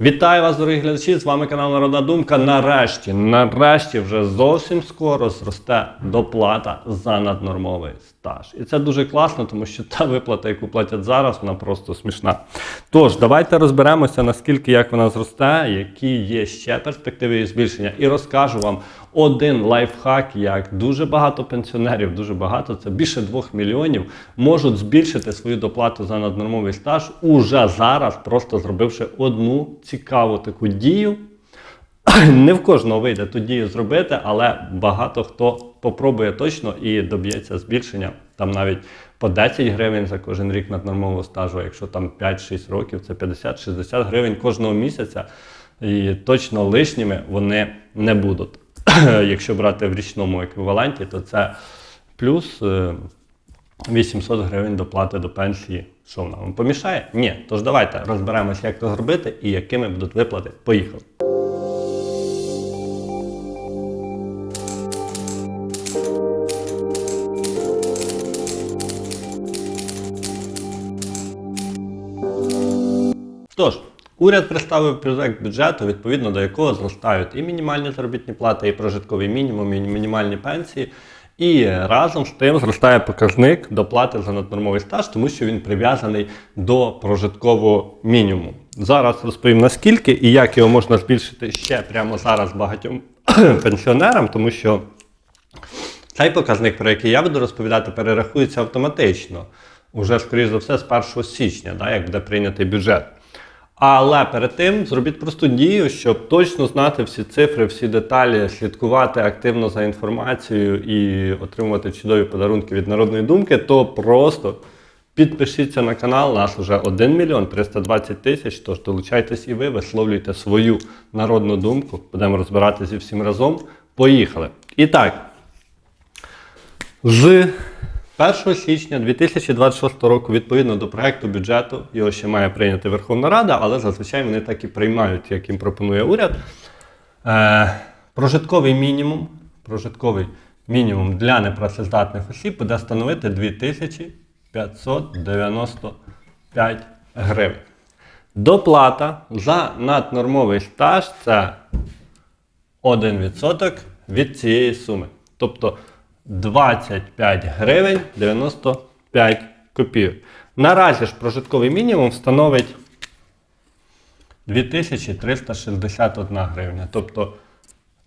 Вітаю вас, дорогі глядачі! З вами канал Народна Думка. Нарешті, нарешті, вже зовсім скоро зросте доплата за наднормовий стаж. І це дуже класно, тому що та виплата, яку платять зараз, вона просто смішна. Тож, давайте розберемося, наскільки як вона зросте, які є ще перспективи її збільшення, і розкажу вам один лайфхак, як дуже багато пенсіонерів, дуже багато, це більше 2 мільйонів, можуть збільшити свою доплату за наднормовий стаж уже зараз, просто зробивши одну цікаву таку дію. Не в кожного вийде ту дію зробити, але багато хто попробує точно і доб'ється збільшення. Там навіть по 10 гривень за кожен рік наднормового стажу, якщо там 5-6 років, це 50-60 гривень кожного місяця. І точно лишніми вони не будуть. Якщо брати в річному еквіваленті, то це плюс е, 800 гривень доплати до пенсії. Що вона вам помішає? Ні. Тож давайте розберемося, як це зробити і якими будуть виплати. Поїхали. Уряд представив проект бюджету, відповідно до якого зростають і мінімальні заробітні плати, і прожитковий мінімум, і мінімальні пенсії. І разом з тим зростає показник доплати за наднормовий стаж, тому що він прив'язаний до прожиткового мінімуму. Зараз розповім наскільки і як його можна збільшити ще прямо зараз багатьом пенсіонерам, тому що цей показник, про який я буду розповідати, перерахується автоматично. Уже, скоріш за все, з 1 січня, да, як буде прийнятий бюджет. Але перед тим зробіть просту дію, щоб точно знати всі цифри, всі деталі, слідкувати активно за інформацією і отримувати чудові подарунки від народної думки, то просто підпишіться на канал. Нас вже 1 мільйон 320 тисяч. Тож долучайтесь і ви, висловлюйте свою народну думку. Будемо розбиратися зі всім разом. Поїхали. І так, з 1 січня 2026 року, відповідно до проекту бюджету, його ще має прийняти Верховна Рада, але зазвичай вони так і приймають, як їм пропонує уряд. Е, прожитковий мінімум, прожитковий мінімум для непрацездатних осіб буде становити 2595 гривень. Доплата за наднормовий стаж це 1% від цієї суми. Тобто 25 гривень 95 копійок. Наразі ж прожитковий мінімум становить 2361 гривня. Тобто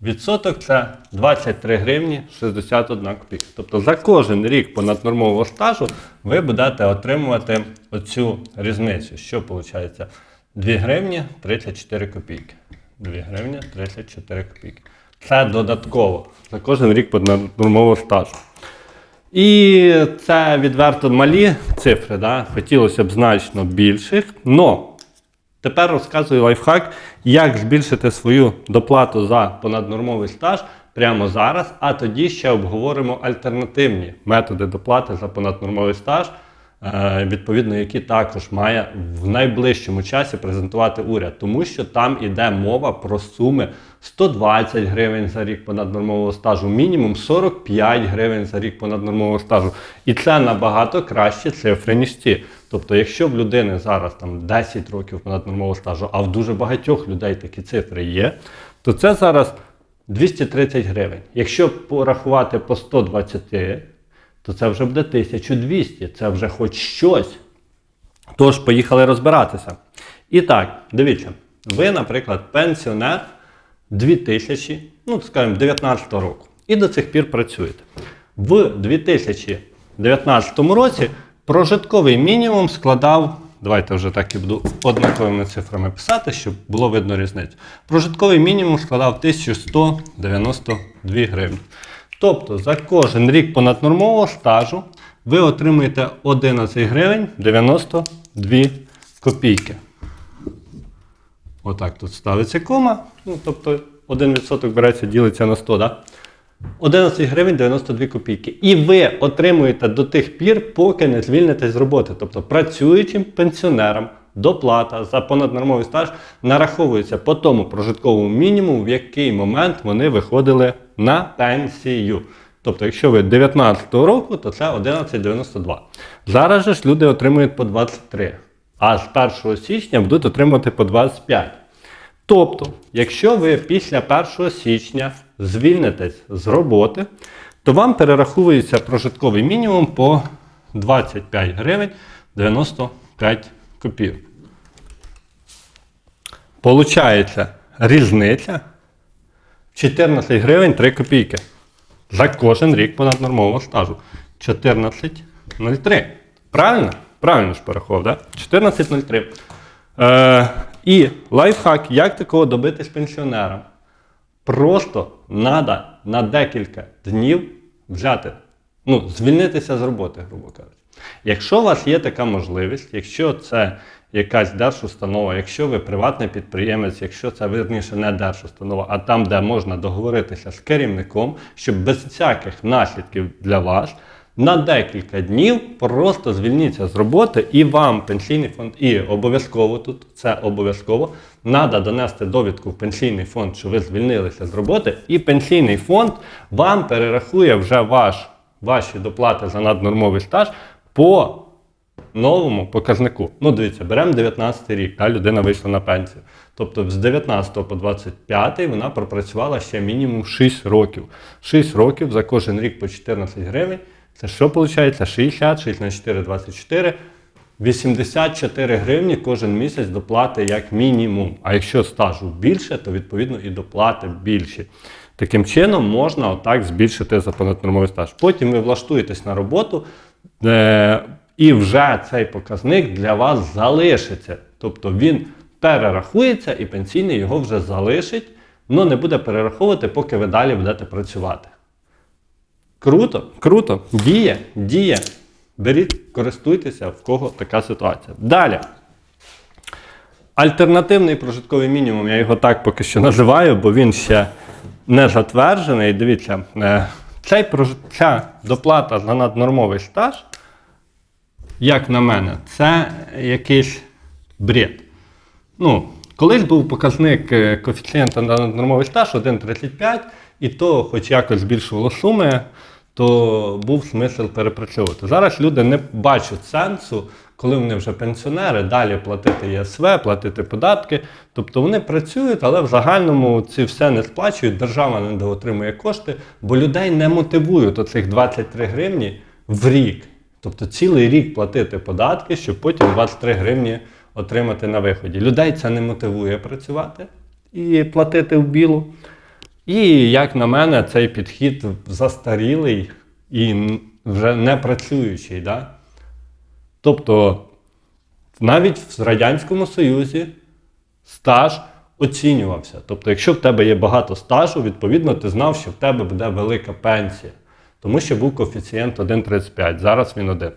відсоток це 23 гривні 61 копійка. Тобто за кожен рік понаднормового стажу ви будете отримувати оцю різницю. Що виходить? 2 гривні 34 копійки. 2 гривні 34 копійки. Це додатково за кожен рік понаднормового стажу. І це відверто малі цифри, да? хотілося б значно більших. Но тепер розказую лайфхак, як збільшити свою доплату за понаднормовий стаж прямо зараз, а тоді ще обговоримо альтернативні методи доплати за понаднормовий стаж, відповідно, які також має в найближчому часі презентувати уряд, тому що там іде мова про суми 120 гривень за рік понаднормового стажу, мінімум 45 гривень за рік понаднормового стажу. І це набагато кращі цифри, ніж ці. Тобто, якщо в людини зараз там 10 років понаднормового стажу, а в дуже багатьох людей такі цифри є, то це зараз 230 гривень. Якщо порахувати по 120, то це вже буде 1200, це вже хоч щось. Тож, поїхали розбиратися. І так, дивіться, ви, наприклад, пенсіонер 2000, ну, скажімо, 19 року, і до цих пір працюєте. В 2019 році прожитковий мінімум складав, давайте вже так і буду однаковими цифрами писати, щоб було видно різницю. Прожитковий мінімум складав 1192 гривні. Тобто за кожен рік понаднормового стажу ви отримуєте 11 гривень 92 копійки. Отак тут ставиться кома. Ну, тобто 1% береться, ділиться на 100, да? 11 гривень 92 копійки. І ви отримуєте до тих пір, поки не звільнитесь з роботи. Тобто працюючим пенсіонерам доплата за понаднормовий стаж нараховується по тому прожитковому мінімуму, в який момент вони виходили на пенсію. Тобто, якщо ви 19 року, то це 11,92. Зараз же ж люди отримують по 23. А з 1 січня будуть отримувати по 25. Тобто, якщо ви після 1 січня звільнитесь з роботи, то вам перераховується прожитковий мінімум по 25 гривень 95 копійок. Получається різниця 14 гривень 3 копійки. За кожен рік понаднормового стажу. 14,03. Правильно? Правильно ж порахував, да? 14,03. Е, і лайфхак, як такого добитись пенсіонерам? Просто треба на декілька днів взяти, ну, звільнитися з роботи, грубо кажучи. Якщо у вас є така можливість, якщо це якась держустанова, якщо ви приватний підприємець, якщо це вірніше не держустанова, а там, де можна договоритися з керівником, щоб без всяких наслідків для вас, на декілька днів просто звільніться з роботи і вам пенсійний фонд, і обов'язково тут, це обов'язково, треба донести довідку в пенсійний фонд, що ви звільнилися з роботи, і пенсійний фонд вам перерахує вже ваш, ваші доплати за наднормовий стаж по новому показнику. Ну, дивіться, беремо 19 рік, та людина вийшла на пенсію. Тобто з 19 по 25 вона пропрацювала ще мінімум 6 років. 6 років за кожен рік по 14 гривень. Це що виходить? 60, 6 на 4, 24. 84 гривні кожен місяць доплати як мінімум. А якщо стажу більше, то відповідно і доплати більші. Таким чином можна отак збільшити за понаднормовий стаж. Потім ви влаштуєтесь на роботу, е- і вже цей показник для вас залишиться. Тобто він перерахується і пенсійний його вже залишить, але не буде перераховувати, поки ви далі будете працювати. Круто, круто. Діє, діє. Беріть, користуйтеся, в кого така ситуація. Далі. Альтернативний прожитковий мінімум, я його так поки що називаю, бо він ще не затверджений. Дивіться, е, цей, ця доплата за наднормовий стаж, як на мене, це якийсь бред. Ну, колись був показник е, коефіцієнта на нормовий стаж 1,35, і то, хоч якось збільшувало суми, то був смисл перепрацьовувати. Зараз люди не бачать сенсу, коли вони вже пенсіонери, далі платити ЄСВ, платити податки. Тобто вони працюють, але в загальному ці все не сплачують, держава не отримує кошти, бо людей не мотивують оцих 23 гривні в рік. Тобто цілий рік платити податки, щоб потім 23 гривні отримати на виході. Людей це не мотивує працювати і платити в білу. І, як на мене, цей підхід застарілий і вже не працюючий. Да? Тобто, навіть в Радянському Союзі стаж оцінювався. Тобто, якщо в тебе є багато стажу, відповідно, ти знав, що в тебе буде велика пенсія. Тому що був коефіцієнт 1,35, зараз він 1.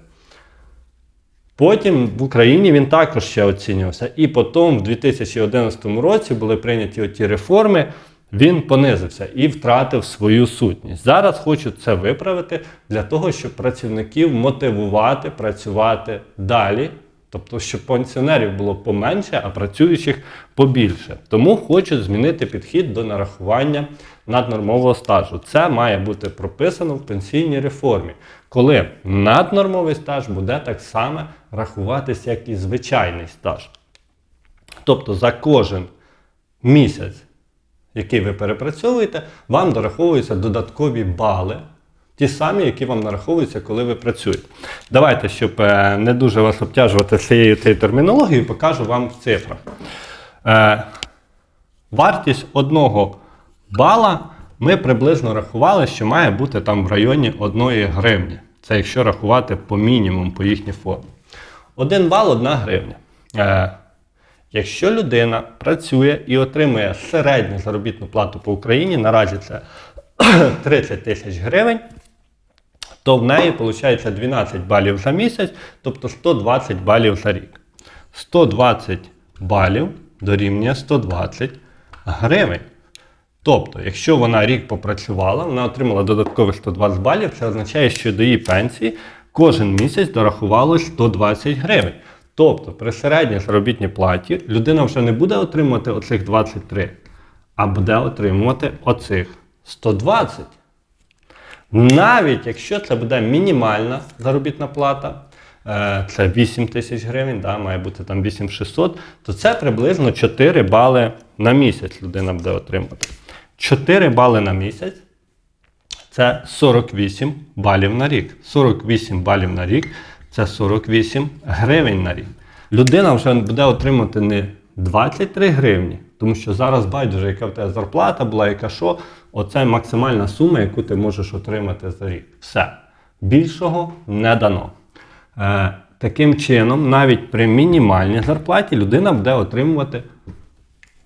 Потім в Україні він також ще оцінювався. І потім, в 2011 році, були прийняті оті реформи, він понизився і втратив свою сутність. Зараз хочу це виправити для того, щоб працівників мотивувати працювати далі. Тобто, щоб пенсіонерів було поменше, а працюючих побільше. Тому хочуть змінити підхід до нарахування наднормового стажу. Це має бути прописано в пенсійній реформі, коли наднормовий стаж буде так само рахуватися, як і звичайний стаж. Тобто за кожен місяць, який ви перепрацьовуєте, вам дораховуються додаткові бали, ті самі, які вам нараховуються, коли ви працюєте. Давайте, щоб е, не дуже вас обтяжувати цією цією термінологією, покажу вам в цифрах. Е, Вартість одного бала ми приблизно рахували, що має бути там в районі 1 гривні. Це якщо рахувати по мінімуму, по їхній формі. Один бал 1 гривня. Е, Якщо людина працює і отримує середню заробітну плату по Україні, наразі це 30 тисяч гривень, то в неї виходить 12 балів за місяць, тобто 120 балів за рік. 120 балів дорівнює 120 гривень. Тобто, якщо вона рік попрацювала, вона отримала додаткових 120 балів, це означає, що до її пенсії кожен місяць дорахувалось 120 гривень. Тобто, при середній заробітній платі людина вже не буде отримувати оцих 23, а буде отримувати оцих 120. Навіть якщо це буде мінімальна заробітна плата, е, це 8 тисяч гривень, да, має бути там 8600, то це приблизно 4 бали на місяць людина буде отримати. 4 бали на місяць це 48 балів на рік. 48 балів на рік це 48 гривень на рік. Людина вже буде отримати не 23 гривні, тому що зараз байдуже, яка в тебе зарплата була, яка що. Оце максимальна сума, яку ти можеш отримати за рік. Все. Більшого не дано. Е, таким чином, навіть при мінімальній зарплаті людина буде отримувати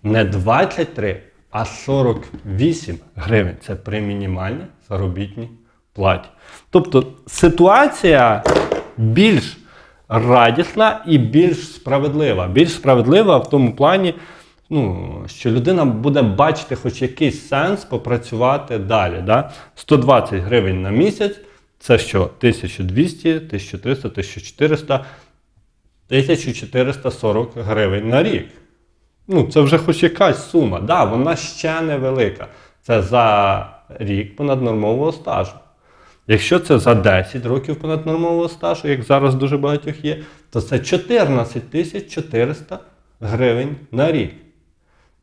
не 23, а 48 гривень. Це при мінімальній заробітній платі. Тобто ситуація більш радісна і більш справедлива. Більш справедлива в тому плані, ну, що людина буде бачити хоч якийсь сенс попрацювати далі. Да? 120 гривень на місяць це що? 1200, 1300, 1400, 1440 гривень на рік. Ну, це вже хоч якась сума. Да, вона ще невелика. Це за рік понаднормового стажу. Якщо це за 10 років понаднормового стажу, як зараз дуже багатьох є, то це 14 тисяч 400 гривень на рік.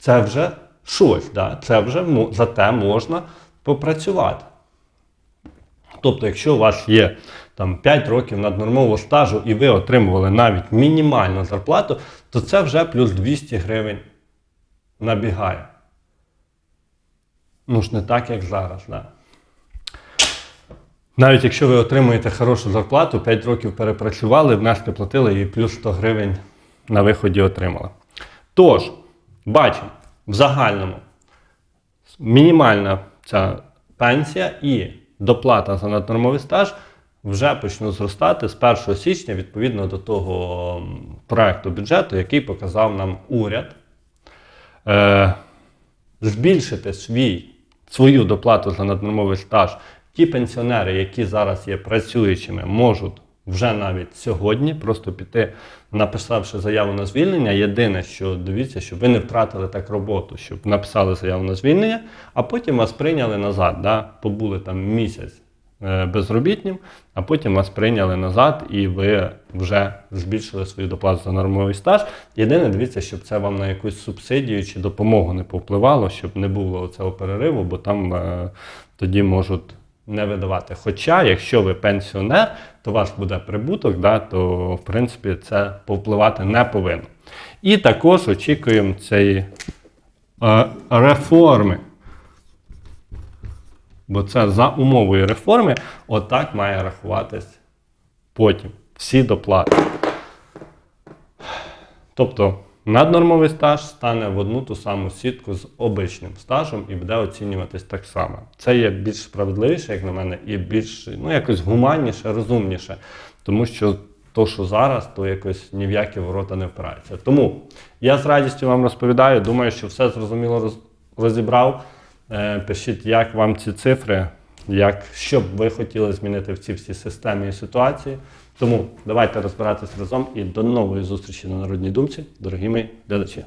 Це вже щось, да? це вже за те можна попрацювати. Тобто, якщо у вас є там 5 років наднормового стажу і ви отримували навіть мінімальну зарплату, то це вже плюс 200 гривень набігає. Ну ж не так, як зараз. Да. Навіть якщо ви отримуєте хорошу зарплату, 5 років перепрацювали, внески платили і плюс 100 гривень на виході отримали. Тож, бачимо, в загальному мінімальна ця пенсія і доплата за наднормовий стаж вже почнуть зростати з 1 січня відповідно до того проекту бюджету, який показав нам уряд. Е, збільшити свій, свою доплату за наднормовий стаж. Ті пенсіонери, які зараз є працюючими, можуть вже навіть сьогодні просто піти, написавши заяву на звільнення. Єдине, що дивіться, щоб ви не втратили так роботу, щоб написали заяву на звільнення, а потім вас прийняли назад. Да? Побули там місяць е, безробітнім, а потім вас прийняли назад і ви вже збільшили свою доплату за нормовий стаж. Єдине, дивіться, щоб це вам на якусь субсидію чи допомогу не повпливало, щоб не було цього перериву, бо там е, тоді можуть не видавати. Хоча, якщо ви пенсіонер, то у вас буде прибуток, да, то в принципі це повпливати не повинно. І також очікуємо цієї е, реформи. Бо це за умовою реформи, отак має рахуватись потім всі доплати. Тобто наднормовий стаж стане в одну ту саму сітку з обичним стажем і буде оцінюватись так само. Це є більш справедливіше, як на мене, і більш ну, якось гуманніше, розумніше. Тому що то, що зараз, то якось ні в які ворота не впирається. Тому я з радістю вам розповідаю. Думаю, що все зрозуміло роз- розібрав. Е, Пишіть, як вам ці цифри, як, що б ви хотіли змінити в цій всій системі і ситуації. Тому давайте розбиратись разом і до нової зустрічі на Народній думці, дорогі мої глядачі.